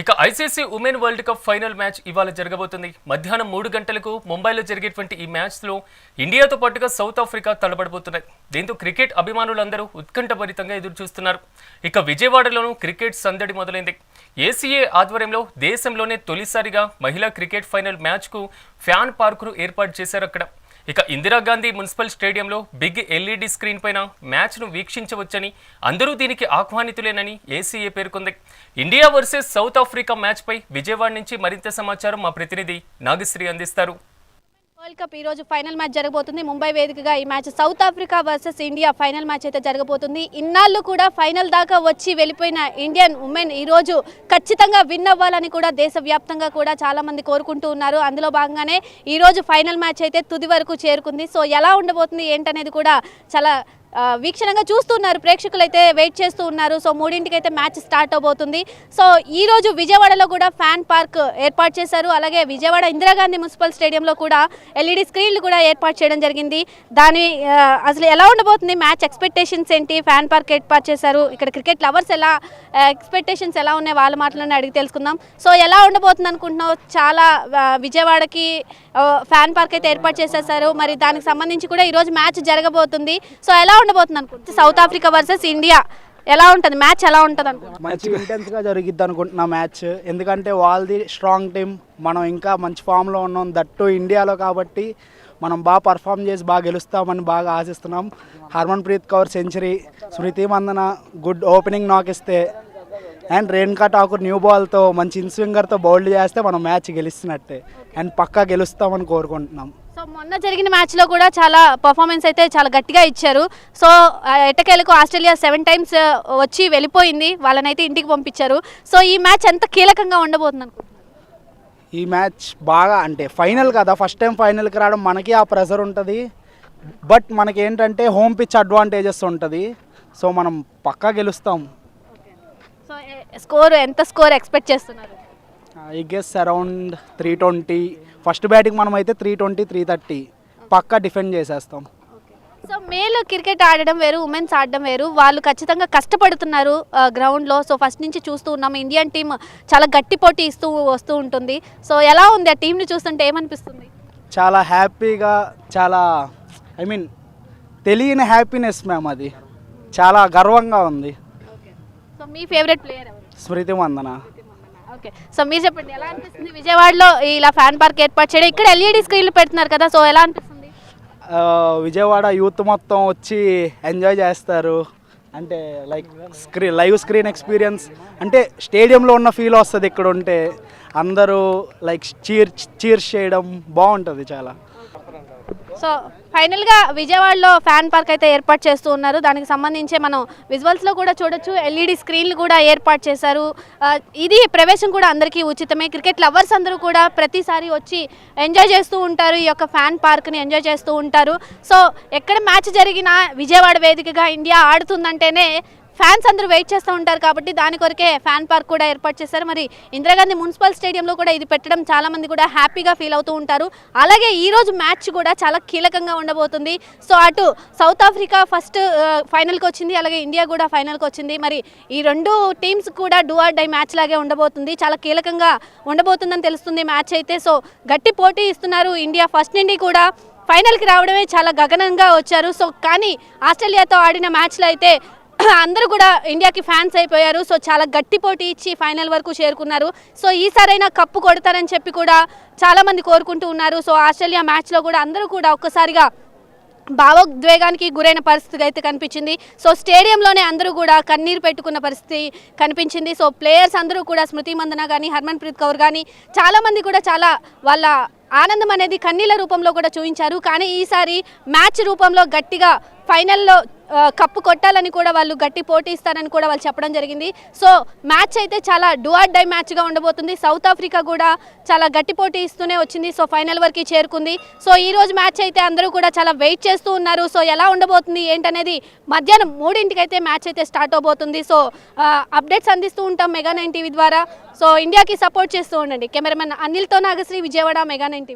ఇక ICC women world cup final match ఇవాళ జరగబోతుంది. మధ్యాహ్నం మూడు గంటలకు ముంబైలో జరిగేటువంటి ఈ మ్యాచ్లో ఇండియాతో పాటుగా సౌత్ ఆఫ్రికా తలబడబోతున్నాయి. దీంతో క్రికెట్ అభిమానులందరూ ఉత్కంఠభరితంగా ఎదురు చూస్తున్నారు ఇక విజయవాడలోనూ క్రికెట్ సందడి మొదలైంది. ఏసీఏ ఆధ్వర్యంలో దేశంలోనే తొలిసారిగా మహిళా క్రికెట్ ఫైనల్ మ్యాచ్కు ఫ్యాన్ పార్కును ఏర్పాటు చేశారు అక్కడ. ఇక ఇందిరాగాంధీ మున్సిపల్ స్టేడియంలో బిగ్ ఎల్ఈడి స్క్రీన్ పైన మ్యాచ్ను వీక్షించవచ్చని అందరూ దీనికి ఆహ్వానితులేనని ఏసీఏ పేర్కొంది. ఇండియా వర్సెస్ సౌత్ ఆఫ్రికా మ్యాచ్పై విజయవాడ నుంచి మరింత సమాచారం మా ప్రతినిధి నాగశ్రీ అందిస్తారు. వరల్డ్ కప్ ఈ రోజు ఫైనల్ మ్యాచ్ జరగబోతుంది. ముంబై వేదికగా ఈ match South Africa versus India final match అయితే జరగబోతుంది. ఇన్నాళ్ళు కూడా ఫైనల్ దాకా వచ్చి వెళ్ళిపోయిన ఇండియన్ ఉమెన్ ఈ రోజు ఖచ్చితంగా విన్ అవ్వాలని కూడా దేశవ్యాప్తంగా కూడా చాలా మంది కోరుకుంటూ ఉన్నారు. అందులో భాగంగానే ఈ రోజు ఫైనల్ మ్యాచ్ అయితే తుది వరకు చేరుకుంది. సో ఎలా ఉండబోతుంది ఏంటనేది కూడా చాలా వీక్షణంగా చూస్తున్నారు. ప్రేక్షకులు అయితే వెయిట్ చేస్తూ ఉన్నారు. సో మూడింటికి అయితే మ్యాచ్ స్టార్ట్ అవబోతుంది. సో ఈ రోజు విజయవాడలో కూడా ఫ్యాన్ పార్క్ ఏర్పాటు చేశారు. అలాగే విజయవాడ ఇందిరాగాంధీ మున్సిపల్ స్టేడియంలో కూడా ఎల్ఈడి స్క్రీన్లు కూడా ఏర్పాటు చేయడం జరిగింది. దాని అసలు ఎలా ఉండబోతుంది మ్యాచ్? ఎక్స్పెక్టేషన్స్ ఏంటి? ఫ్యాన్ పార్క్ ఏర్పాటు చేశారు. ఇక్కడ క్రికెట్ లవర్స్ ఎలా ఎక్స్పెక్టేషన్స్ ఎలా ఉన్నాయి? వాళ్ళ మాటలను అడిగి తెలుసుకుందాం. సో ఎలా ఉండబోతుంది అనుకుంటున్నావు? చాలా విజయవాడకి ఫ్యాన్ పార్క్ అయితే ఏర్పాటు చేసేసారు. మరి దానికి సంబంధించి కూడా ఈరోజు మ్యాచ్ జరగబోతుంది. సో ఎలా ఉండబోతుంది అనుకుంటుంది సౌత్ ఆఫ్రికా వర్సెస్ ఇండియా ఎలా ఉంటుంది? మ్యాచ్ ఎలా ఉంటుంది అనుకుంటున్నా మంచి ఇంటెన్స్గా జరిగిద్ది అనుకుంటున్నా మ్యాచ్. ఎందుకంటే వాళ్ళది స్ట్రాంగ్ టీం మనం ఇంకా మంచి ఫామ్లో ఉన్నాం. దట్టు ఇండియాలో కాబట్టి మనం బాగా పర్ఫామ్ చేసి బాగా గెలుస్తామని బాగా ఆశిస్తున్నాం. Harmanpreet Kaur century Smriti Mandhana good opening knock ఇస్తే అండ్ రేణుకా ఠాకూర్ న్యూ బాల్తో మంచి ఇన్స్వింగర్తో బౌల్డ్ చేస్తే మనం మ్యాచ్ గెలుస్తున్నట్టే అండ్ పక్కా గెలుస్తామని కోరుకుంటున్నాం. సో మొన్న జరిగిన మ్యాచ్లో కూడా చాలా పర్ఫార్మెన్స్ అయితే చాలా గట్టిగా ఇచ్చారు. సో ఎట్టకేలకు ఆస్ట్రేలియా సెవెన్ టైమ్స్ వచ్చి వెళ్ళిపోయింది. వాళ్ళనైతే ఇంటికి పంపించారు. సో ఈ మ్యాచ్ ఎంత కీలకంగా ఉండబోతుంది అనుకుంటున్నాను ఈ మ్యాచ్ బాగా అంటే ఫైనల్ కదా ఫస్ట్ టైం ఫైనల్కి రావడం మనకి ఆ ప్రెషర్ ఉంటుంది. బట్ మనకి ఏంటంటే హోమ్ పిచ్ అడ్వాంటేజెస్ ఉంటుంది. సో మనం పక్కా గెలుస్తాం. సో స్కోర్ ఎంత స్కోర్ ఎక్స్పెక్ట్ చేస్తున్నారు? I guess around three twenty first batting మనం అయితే త్రీ ట్వంటీ త్రీ థర్టీ పక్కా డిఫెండ్ చేసేస్తాం. సో మేల్ క్రికెట్ ఆడడం వేరు ఉమెన్స్ ఆడడం వేరు. వాళ్ళు ఖచ్చితంగా కష్టపడుతున్నారు గ్రౌండ్లో సో ఫస్ట్ నుంచి చూస్తూ ఉన్నాం. ఇండియన్ టీం చాలా గట్టి పోటీ ఇస్తూ వస్తూ ఉంటుంది. సో ఎలా ఉంది? ఆ టీంని చూస్తుంటే ఏమనిపిస్తుంది? చాలా హ్యాపీగా చాలా ఐ మీన్ తెలియని హ్యాపీనెస్ మ్యామ్ అది. చాలా గర్వంగా ఉంది. సో మీ favourite player Smriti Mandhana. Okay. So మీరు చెప్పండి ఎలా అనిపిస్తుంది? విజయవాడలో ఇలా ఫ్యాన్ పార్క్ ఏర్పాటు చేయడం ఇక్కడ ఎల్ఈడి స్క్రీన్లు పెడుతున్నారు కదా సో ఎలా అనిపిస్తుంది? విజయవాడ యూత్ మొత్తం వచ్చి ఎంజాయ్ చేస్తారు. అంటే like screen live screen experience అంటే స్టేడియంలో ఉన్న ఫీల్ వస్తుంది ఇక్కడ ఉంటే అందరూ లైక్ చీర్ చీర్స్ చేయడం బాగుంటుంది చాలా. సో ఫైనల్గా విజయవాడలో ఫ్యాన్ పార్క్ అయితే ఏర్పాటు చేస్తూ ఉన్నారు. దానికి సంబంధించి మనం విజువల్స్లో కూడా చూడొచ్చు. ఎల్ఈడి స్క్రీన్లు కూడా ఏర్పాటు చేశారు. ఇది ప్రవేశం కూడా అందరికీ ఉచితమే. క్రికెట్ లవర్స్ అందరూ కూడా ప్రతిసారి వచ్చి ఎంజాయ్ చేస్తూ ఉంటారు. ఈ యొక్క ఫ్యాన్ పార్క్ని ఎంజాయ్ చేస్తూ ఉంటారు. సో ఎక్కడ మ్యాచ్ జరిగినా విజయవాడ వేదికగా ఇండియా ఆడుతుందంటేనే ఫ్యాన్స్ అందరూ వెయిట్ చేస్తూ ఉంటారు కాబట్టి దాని కొరకే ఫ్యాన్ పార్క్ కూడా ఏర్పాటు చేశారు. మరి ఇందిరాగాంధీ మున్సిపల్ స్టేడియంలో కూడా ఇది పెట్టడం చాలా మంది కూడా హ్యాపీగా ఫీల్ అవుతూ ఉంటారు. అలాగే ఈ రోజు మ్యాచ్ కూడా చాలా కీలకంగా ఉండబోతుంది. సో అటు సౌత్ ఆఫ్రికా ఫస్ట్ ఫైనల్కి వచ్చింది. అలాగే ఇండియా కూడా ఫైనల్కి వచ్చింది. మరి ఈ రెండు టీమ్స్ కూడా డూ ఆర్ డై మ్యాచ్ లాగే ఉండబోతుంది. చాలా కీలకంగా ఉండబోతుందని తెలుస్తుంది మ్యాచ్ అయితే. సో గట్టి పోటీ ఇస్తున్నారు ఇండియా. ఫస్ట్ నుండి కూడా ఫైనల్కి రావడమే చాలా గగనంగా వచ్చారు. సో కానీ ఆస్ట్రేలియాతో ఆడిన మ్యాచ్లో అయితే అందరూ కూడా ఇండియాకి ఫ్యాన్స్ అయిపోయారు. సో చాలా గట్టి పోటీ ఇచ్చి ఫైనల్ వరకు చేరుకున్నారు. సో ఈసారైనా కప్పు కొడతారని చెప్పి కూడా చాలా మంది కోరుకుంటూ ఉన్నారు. సో ఆస్ట్రేలియా మ్యాచ్లో కూడా అందరూ కూడా ఒక్కసారిగా భావోద్వేగానికి గురైన పరిస్థితి అయితే కనిపించింది. సో స్టేడియంలోనే అందరూ కూడా కన్నీరు పెట్టుకున్న పరిస్థితి కనిపించింది. సో ప్లేయర్స్ అందరూ కూడా స్మృతి మందన కానీ హర్మన్ ప్రీత్ కౌర్ కానీ చాలామంది కూడా చాలా వాళ్ళ ఆనందం అనేది కన్నీళ్ళ రూపంలో కూడా చూపించారు. కానీ ఈసారి మ్యాచ్ రూపంలో గట్టిగా ఫైనల్లో కప్పు కొట్టాలని కూడా వాళ్ళు గట్టి పోటీ ఇస్తారని కూడా వాళ్ళు చెప్పడం జరిగింది. సో మ్యాచ్ అయితే చాలా డూఆర్ డై మ్యాచ్గా ఉండబోతుంది. సౌత్ ఆఫ్రికా కూడా చాలా గట్టి పోటీ ఇస్తూనే వచ్చింది. సో ఫైనల్ వరకు చేరుకుంది. సో ఈ రోజు మ్యాచ్ అయితే అందరూ కూడా చాలా వెయిట్ చేస్తూ ఉన్నారు. సో ఎలా ఉండబోతుంది ఏంటనేది మధ్యాహ్నం మూడింటికైతే మ్యాచ్ అయితే స్టార్ట్ అవబోతుంది. సో అప్డేట్స్ అందిస్తూ ఉంటాం మెగా నైన్ టీవీ ద్వారా. సో ఇండియాకి సపోర్ట్ చేస్తూ ఉండండి. కెమెరామెన్ అనిల్తో నాగశ్రీ విజయవాడ మెగా నైన్